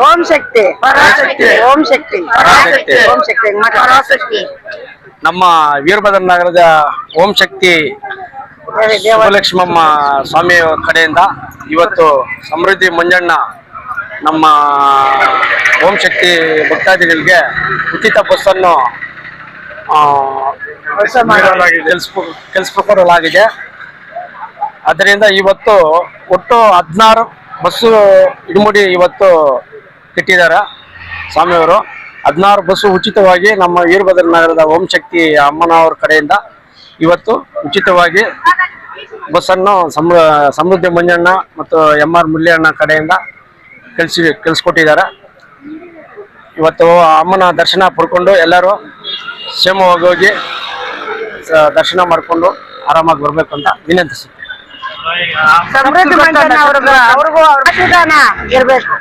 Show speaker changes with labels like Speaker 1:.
Speaker 1: ಓಂ ಶಕ್ತಿ.
Speaker 2: ಪರಾಶಕ್ತಿ.
Speaker 1: ಓಂ ಶಕ್ತಿ.
Speaker 2: ಪರಾಶಕ್ತಿ.
Speaker 1: ಓಂ ಶಕ್ತಿ. ಪರಾಶಕ್ತಿ.
Speaker 2: ನಮ್ಮ ವೀರಭದ್ರ ನಗರದ ಓಂ ಶಕ್ತಿ ಲಕ್ಷ್ಮಮ್ಮ ಸ್ವಾಮಿ ಕಡೆಯಿಂದ ಇವತ್ತು ಸಮೃದ್ಧಿ ಮಂಜಣ್ಣ ನಮ್ಮ ಓಂ ಶಕ್ತಿ ಭಕ್ತಾದಿಗಳಿಗೆ ಉಚಿತ ಬಸ್ಸನ್ನು ಆ, ಕೆಲಸ ಕೆಲ್ಸಕೊಡಲಾಗಿದೆ ಅದರಿಂದ ಇವತ್ತು ಒಟ್ಟು ಹದಿನಾರು ಬಸ್ಸು ಇಡಮುಡಿ ಇವತ್ತು ಕಟ್ಟಿದ್ದಾರೆ ಸ್ವಾಮಿಯವರು. ಹದಿನಾರು ಬಸ್ಸು ಉಚಿತವಾಗಿ ನಮ್ಮ ವೀರಭದ್ರ ನಗರದ ಓಂ ಶಕ್ತಿ ಅಮ್ಮನವ್ರ ಕಡೆಯಿಂದ ಇವತ್ತು ಉಚಿತವಾಗಿ ಬಸ್ಸನ್ನು ಸಮ, ಸಮೃದ್ಧಿ ಮಂಜಣ್ಣ ಮತ್ತು ಎಂ ಆರ್ ಮುಲ್ಯಣ್ಣ ಕಡೆಯಿಂದ ಕಳಿಸಿ, ಕಳಿಸ್ಕೊಟ್ಟಿದ್ದಾರೆ. ಇವತ್ತು ಅಮ್ಮನ ದರ್ಶನ ಪಡ್ಕೊಂಡು ಎಲ್ಲರೂ ಕ್ಷೇಮವಾಗಿ ಹೋಗಿ ದರ್ಶನ ಮಾಡಿಕೊಂಡು ಆರಾಮಾಗಿ ಬರಬೇಕು ಅಂತ ವಿನಂತಿಸುತ್ತೇನೆ.
Speaker 1: ಸಮೃದ್ಧಿ ಮಂಟನ ಅವ್ರಿಗೂ ಅವ್ರಿಗೂ ಅವ್ರ ಇರ್ಬೇಕು.